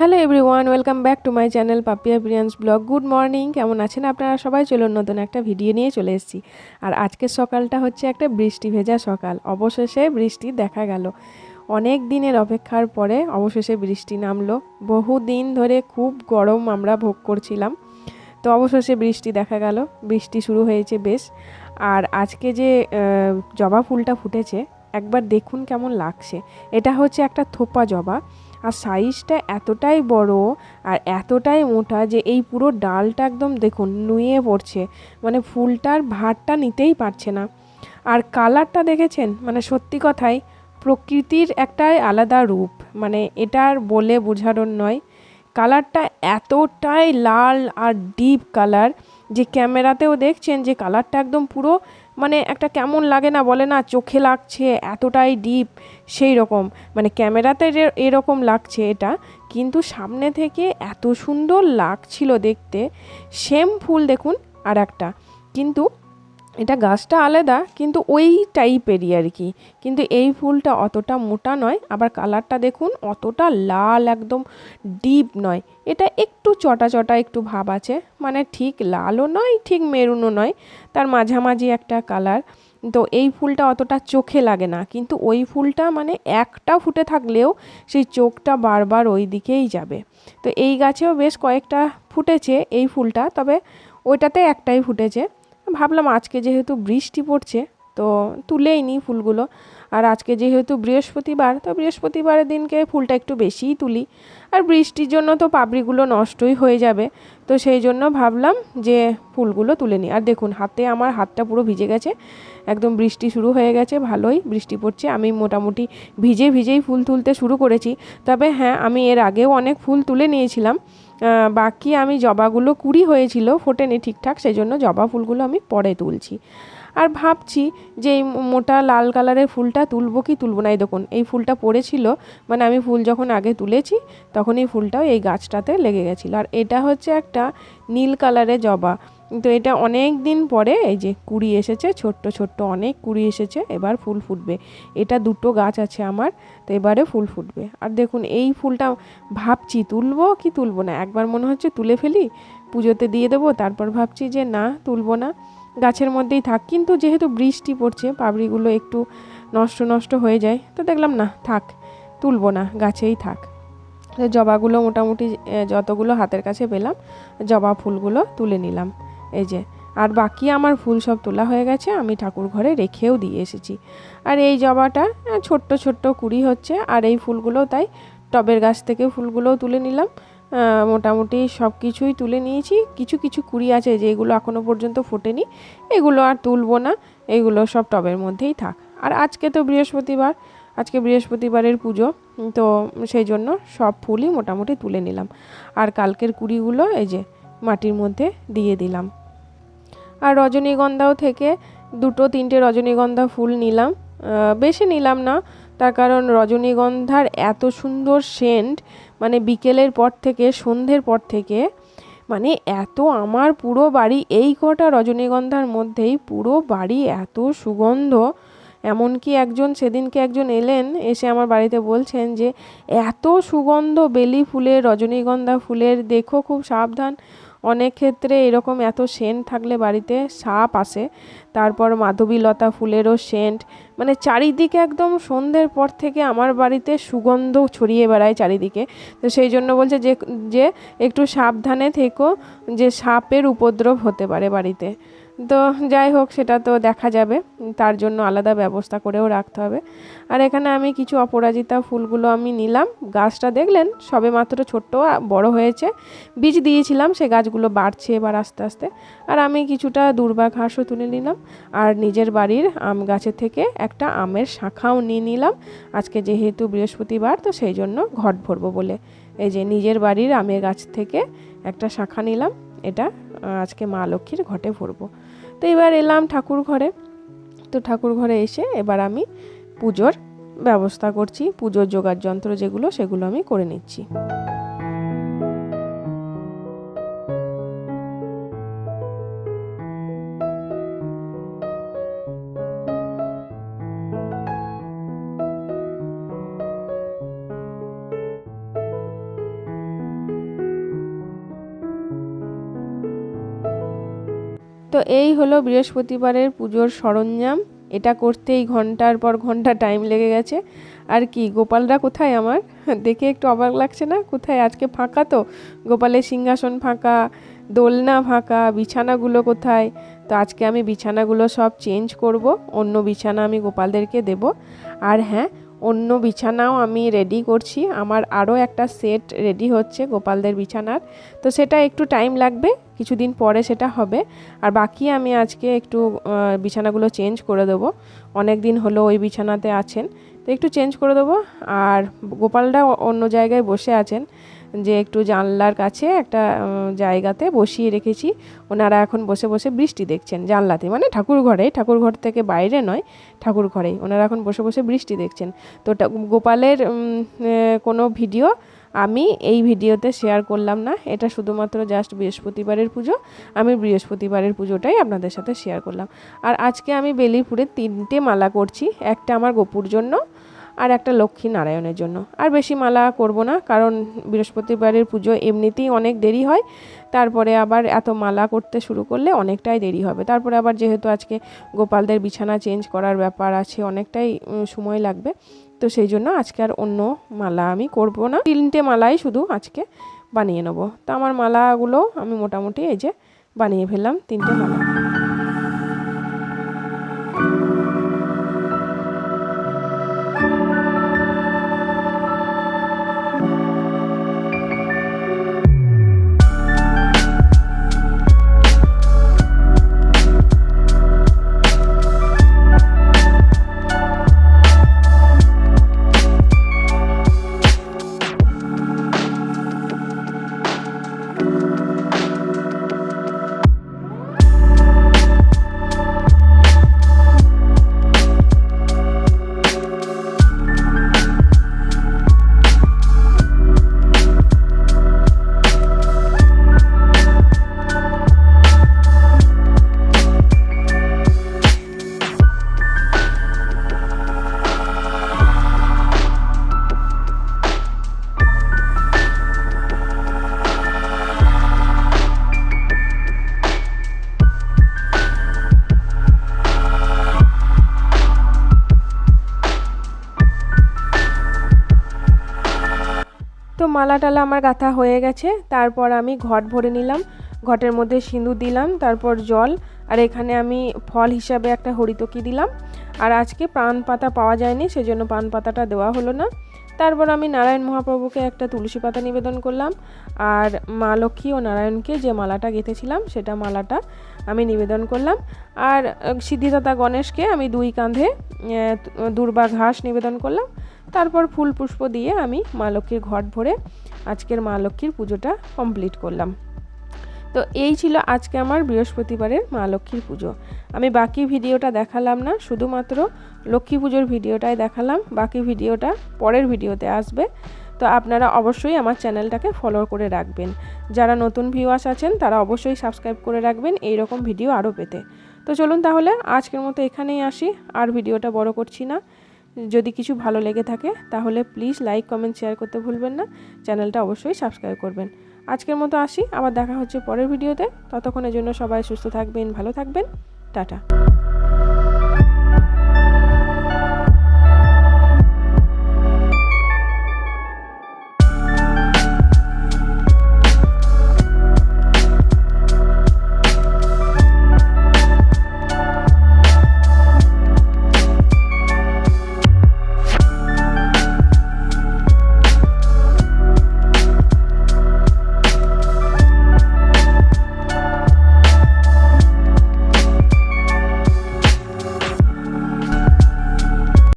Hello everyone welcome back to my channel Papiya Priyans blog good morning কেমন আছেন আপনারা? সবাই চলুন নতুন একটা ভিডিও নিয়ে চলে এসেছি। আর আজকের সকালটা হচ্ছে একটা বৃষ্টি ভেজা সকাল। অবশেষে বৃষ্টি দেখা গেল। অনেক দিনের অপেক্ষার পরে অবশেষে বৃষ্টি নামলো। বহু দিন ধরে খুব গরম আমরা ভোগ করছিলাম। তো অবশেষে বৃষ্টি দেখা গেল। বৃষ্টি শুরু হয়েছে বেশ। আর আজকে যে জবা ফুলটা ফুটেছে, একবার দেখুন কেমন লাগছে। এটা হচ্ছে একটা থোপা জবা। আর সাইজটা এতটাই বড় আর এতটাই মোটা যে এই পুরো ডালটা একদম দেখুন নুয়ে পড়ছে। মানে ফুলটার ভারটা নিতেই পারছে না। আর কালারটা দেখেছেন? মানে সত্যি কথাই প্রকৃতির একটাই আলাদা রূপ। মানে এটার বলে বোঝানোর নয়। কালারটা এতটাই লাল আর ডিপ কালার যে ক্যামেরাতেও দেখছেন যে কালারটা একদম পুরো মানে একটা কেমন লাগে না বলে না চোখে লাগছে, এতটাই ডিপ সেই রকম। মানে ক্যামেরাতে এরকম লাগছে এটা, কিন্তু সামনে থেকে এত সুন্দর লাগছিল দেখতে। সেম ফুল দেখুন আর একটা। কিন্তু এটা গাছটা আলাদা, কিন্তু ওই টাইপেরই আর কি। কিন্তু এই ফুলটা অতটা মোটা নয়, আবার কালারটা দেখুন, অতটা লাল একদম ডিপ নয়। এটা একটু চটা চটা একটু ভাব আছে মানে ঠিক লালও নয়, ঠিক মেরুনও নয়, তার মাঝামাঝি একটা কালার তো এই ফুলটা অতটা চোখে লাগে না, কিন্তু ওই ফুলটা মানে একটা ফুটে থাকলেও সেই চোখটা বারবার ওই দিকেই যাবে। তো এই গাছেও বেশ কয়েকটা ফুটেছে এই ফুলটা, তবে ওইটাতে একটাই ফুটেছে। ভাবলাম আজকে যেহেতু বৃষ্টি পড়ছে, তো তুলেই নিই ফুলগুলো। আর আজকে যেহেতু বৃহস্পতিবার, তো বৃহস্পতিবারের দিনকে ফুলটা একটু বেশিই তুলি। আর বৃষ্টির জন্য তো পাপড়িগুলো নষ্টই হয়ে যাবে, তো সেই জন্য ভাবলাম যে ফুলগুলো তুলে নিই। আর দেখুন, হাতে আমার হাতটা পুরো ভিজে গেছে, একদম বৃষ্টি শুরু হয়ে গেছে, ভালোই বৃষ্টি পড়ছে। আমি মোটামুটি ভিজে ভিজেই ফুল তুলতে শুরু করেছি। তবে হ্যাঁ আমি এর আগেও অনেক ফুল তুলে নিয়েছিলাম। বাকি আমি জবাগুলো কুড়ি হয়েছিল ফোটেনি ঠিকঠাক সেই জন্য জবা ফুলগুলো আমি পরে তুলছি। আর ভাবছি যে এই মোটা লাল কালারের ফুলটা তুলবো কি তুলবো না। এই দেখুন, এই ফুলটা পড়েছিল মানে আমি ফুল যখন আগে তুলেছি, তখন এই ফুলটাও এই গাছটাতে লেগে গেছিল। আর এটা হচ্ছে একটা নীল কালারের জবা। তো এটা অনেক দিন পরে এই যে কুড়ি এসেছে, ছোট্ট ছোট্ট অনেক কুড়ি এসেছে, এবার ফুল ফুটবে। এটা দুটো গাছ আছে আমার, তো এবারে ফুল ফুটবে। আর দেখুন, এই ফুলটা ভাবছি তুলবো কি তুলবো না। একবার মনে হচ্ছে তুলে ফেলি, পুজোতে দিয়ে দেবো, তারপর ভাবছি যে না, তুলবো না। গাছের মধ্যেই থাক। কিন্তু যেহেতু বৃষ্টি পড়ছে, পাবড়িগুলো একটু নষ্ট নষ্ট হয়ে যায়, তো দেখলাম না, থাক, তুলবো না, গাছেই থাক। জবাগুলো মোটামুটি যতগুলো হাতের কাছে পেলাম, জবা ফুলগুলো তুলে নিলাম। এই যে, আর বাকি আমার ফুল সব তোলা হয়ে গেছে, আমি ঠাকুর ঘরে রেখেও দিয়ে এসেছি। আর এই জবাটা ছোট্ট ছোট্ট কুড়ি হচ্ছে, আর এই ফুলগুলো তাই টবের গাছ থেকে ফুলগুলোও তুলে নিলাম। মোটামুটি সব কিছুই তুলে নিয়েছি। কিছু কিছু কুড়ি আছে যেগুলো এখনও পর্যন্ত ফোটেনি। এগুলো আর তুলবো না। এগুলো সব টবের মধ্যেই থাক। আর আজকে তো বৃহস্পতিবার। আজকে বৃহস্পতিবারের পুজো। তো সেই জন্য সব ফুলই মোটামুটি তুলে নিলাম। আর কালকের কুড়িগুলো এই যে মাটির মধ্যে দিয়ে দিলাম। আর রজনীগন্ধাও থেকে দুটো, তিনটে রজনীগন্ধা ফুল নিলাম। বেশি নিলাম না। তার কারণ রজনীগন্ধার এত সুন্দর সেন্ট মানে বিকেলের পর থেকে, সন্ধ্যের পর থেকে মানে এত আমার পুরো বাড়ি, এই কটা রজনীগন্ধার মধ্যেই পুরো বাড়ি এত সুগন্ধ। এমনকি একজন সেদিনকে একজন এলেন, এসে আমার বাড়িতে বলছেন যে, এত সুগন্ধ, বেলি ফুলের, রজনীগন্ধা ফুলের, দেখো খুব সাবধান। অনেক ক্ষেত্রে এরকম এত সেন্ট থাকলে বাড়িতে সাপ আসে। তারপর মাধবীলতা ফুলেরও সেন্ট। মানে চারিদিকে একদম সন্ধ্যের পর থেকে আমার বাড়িতে সুগন্ধ ছড়িয়ে বেড়ায় চারিদিকে। তো সেই জন্য বলছে যে যে একটু সাবধানে থেকো যে সাপের উপদ্রব হতে পারে বাড়িতে। তো যাই হোক, সেটা তো দেখা যাবে। তার জন্য আলাদা ব্যবস্থা করেও রাখতে হবে। আর এখানে আমি কিছু অপরাজিতা ফুলগুলো আমি নিলাম। গাছটা দেখলেন? সবে মাত্র ছোট্ট বড় হয়েছে। বীজ দিয়েছিলাম, সে গাছগুলো বাড়ছে এবার আস্তে আস্তে। আর আমি কিছুটা দুর্বা ঘাসও তুলে নিলাম। আর নিজের বাড়ির আম গাছের থেকে একটা আমের শাখাও নিয়ে নিলাম। আজকে যেহেতু বৃহস্পতিবার, তো সেই জন্য ঘট ভরবো বলে। এই যে নিজের বাড়ির আমের গাছ থেকে একটা শাখা নিলাম। এটা আজকে মা লক্ষ্মীর ঘটে ভরবো। তো এবার এলাম ঠাকুর ঘরে। তো ঠাকুর ঘরে এসে এবার আমি পুজোর ব্যবস্থা করছি। পুজোর যোগার যন্ত্র যেগুলো, সেগুলো আমি করে নিচ্ছি। তো এই হলো বৃহস্পতিবারের পুজোর সরঞ্জাম। এটা করতেই ঘণ্টার পর ঘণ্টা টাইম লেগে গেছে। আর কি, গোপালরা কোথায় আমার? দেখে একটু অবাক লাগছে না? কোথায়? আজকে ফাঁকা তো? গোপালের সিংহাসন ফাঁকা, দোলনা ফাঁকা, বিছানাগুলো কোথায়? তো আজকে আমি বিছানাগুলো সব চেঞ্জ করব। অন্য বিছানা আমি গোপালদেরকে দেব। আর হ্যাঁ অন্য বিছানাও আমি রেডি করছি। আমার আরও একটা সেট রেডি হচ্ছে গোপালদের বিছানার। তো সেটা একটু টাইম লাগবে, কিছুদিন পরে সেটা হবে। আর বাকি আমি আজকে একটু বিছানাগুলো চেঞ্জ করে দেবো। অনেক দিন হলো ওই বিছানাতে আছেন। তো একটু চেঞ্জ করে দেবো। আর গোপালরা অন্য জায়গায় বসে আছেন। যে একটু জানলার কাছে একটা জায়গাতে বসিয়ে রেখেছি। ওনারা এখন বসে বসে বৃষ্টি দেখছেন জানলাতে। মানে ঠাকুর ঘরে, ঠাকুর ঘর থেকে বাইরে নয়, ঠাকুর ঘরেই। ওনারা এখন বসে বসে বৃষ্টি দেখছেন। তো গোপালের কোনো ভিডিও আমি এই ভিডিওতে শেয়ার করলাম না। এটা শুধুমাত্র জাস্ট বৃহস্পতিবারের পুজো। আমি বৃহস্পতিবারের পুজোটাই আপনাদের সাথে শেয়ার করলাম। আর আজকে আমি বেলিপুরে তিনটে মালা করছি। একটা আমার গোপুর জন্য আর একটা লক্ষ্মী নারায়ণের জন্য। আর বেশি মালা করব না, কারণ বৃহস্পতিবারের পুজো এমনিতেই অনেক দেরি হয়। তারপরে আবার এত মালা করতে শুরু করলে অনেকটাই দেরি হবে। তারপরে আবার যেহেতু আজকে গোপালদের বিছানা চেঞ্জ করার ব্যাপার আছে, অনেকটাই সময় লাগবে। তো সেই জন্য আজকে আর অন্য মালা আমি করব না। তিনটে মালাই শুধু আজকে বানিয়ে নেব। তো আমার মালাগুলো আমি মোটামুটি এই যে বানিয়ে ফেললাম, তিনটে মালা। মালা টালা আমার গাঁথা হয়ে গেছে, তারপর আমি ঘট ভরে নিলাম, ঘটের মধ্যে সিঁদুর দিলাম, তারপর জল, আর এখানে আমি ফল হিসাবে একটা হরিতকি দিলাম। আর আজকে পান পাতা পাওয়া যায়নি, সেজন্য পান পাতাটা দেওয়া হলো না। তারপর আমি নারায়ণ মহাপ্রভুকে একটা তুলসী পাতা নিবেদন করলাম, আর মা লক্ষ্মী ও নারায়ণকে যে মালাটা গেঁথেছিলাম, সেটা মালাটা আমি নিবেদন করলাম। আর সিদ্ধিদাতা গণেশকে আমি দুই কাঁধে দুর্বা ঘাস নিবেদন করলাম। তারপর ফুল পুষ্প দিয়ে আমি মা লক্ষ্মীর ঘট ভরে আজকের মা লক্ষ্মীর পুজোটা কমপ্লিট করলাম। তো এই ছিল আজকে আমার বৃহস্পতিবারের মা লক্ষ্মীর পুজো। আমি বাকি ভিডিওটা দেখালাম না, শুধুমাত্র লক্ষ্মী পুজোর ভিডিওটাই দেখালাম। বাকি ভিডিওটা পরের ভিডিওতে আসবে। তো আপনারা অবশ্যই আমার চ্যানেলটাকে ফলো করে রাখবেন। যারা নতুন ভিউয়ার্স আছেন, তারা অবশ্যই সাবস্ক্রাইব করে রাখবেন এই রকম ভিডিও আরও পেতে। তো চলুন তাহলে, আজকের মতো এখানেই আসি। আর ভিডিওটা বড় করছি না। যদি কিছু ভালো লেগে থাকে, তাহলে প্লিজ লাইক কমেন্ট শেয়ার করতে ভুলবেন না। চ্যানেলটা অবশ্যই সাবস্ক্রাইব করবেন। আজকের মতো আসি। আবার দেখা হচ্ছে পরের ভিডিওতে ততক্ষণের জন্য সবাই সুস্থ থাকবেন, ভালো থাকবেন। টাটা।